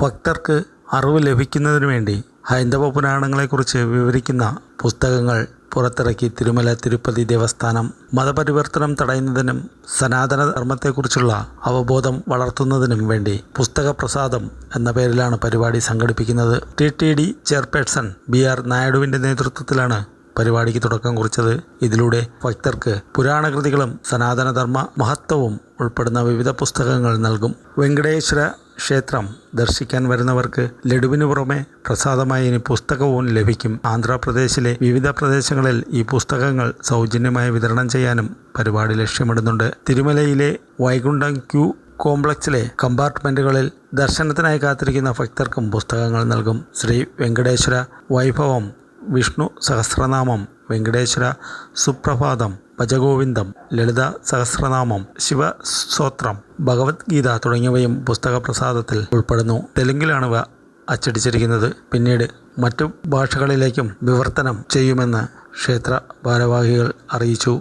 ഭക്തർക്ക് അറിവ് ലഭിക്കുന്നതിനു വേണ്ടി ഹൈന്ദവ പുരാണങ്ങളെക്കുറിച്ച് വിവരിക്കുന്ന പുസ്തകങ്ങൾ പുറത്തിറക്കി തിരുമല തിരുപ്പതി ദേവസ്ഥാനം മതപരിവർത്തനം തടയുന്നതിനും സനാതന ധർമ്മത്തെക്കുറിച്ചുള്ള അവബോധം വളർത്തുന്നതിനും വേണ്ടി പുസ്തക പ്രസാദം എന്ന പേരിലാണ് പരിപാടി സംഘടിപ്പിക്കുന്നത്. T T D chairperson B R നായിഡുവിന്റെ നേതൃത്വത്തിലാണ് പരിപാടിക്ക് തുടക്കം കുറിച്ചത്. ഇതിലൂടെ ഭക്തർക്ക് പുരാണകൃതികളും സനാതനധർമ്മ മഹത്വവും ഉൾപ്പെടുന്ന വിവിധ പുസ്തകങ്ങൾ നൽകും. വെങ്കടേശ്വര ക്ഷേത്രം ദർശിക്കാൻ വരുന്നവർക്ക് ലഡുവിന് പുറമെ പ്രസാദമായി ഇനി പുസ്തകവും ലഭിക്കും. ആന്ധ്രാപ്രദേശിലെ വിവിധ പ്രദേശങ്ങളിൽ ഈ പുസ്തകങ്ങൾ സൗജന്യമായി വിതരണം ചെയ്യാനും പരിപാടി ലക്ഷ്യമിടുന്നുണ്ട്. തിരുമലയിലെ വൈകുണ്ഠം ക്യൂ കോംപ്ലക്സിലെ കമ്പാർട്ട്മെന്റുകളിൽ ദർശനത്തിനായി കാത്തിരിക്കുന്ന ഭക്തർക്കും പുസ്തകങ്ങൾ നൽകും. ശ്രീ വെങ്കടേശ്വര വൈഭവം വിഷ്ണു സഹസ്രനാമം വെങ്കടേശ്വര സുപ്രഭാതം ഭജഗോവിന്ദം ലളിത സഹസ്രനാമം ശിവസ്തോത്രം ഭഗവത്ഗീത തുടങ്ങിയവയും പുസ്തക പ്രസാദത്തിൽ ഉൾപ്പെടുന്നു. തെലുങ്കിലാണ് അച്ചടിച്ചിരിക്കുന്നത്. പിന്നീട് മറ്റു ഭാഷകളിലേക്കും വിവർത്തനം ചെയ്യുമെന്ന് ക്ഷേത്ര ഭാരവാഹികൾ അറിയിച്ചു.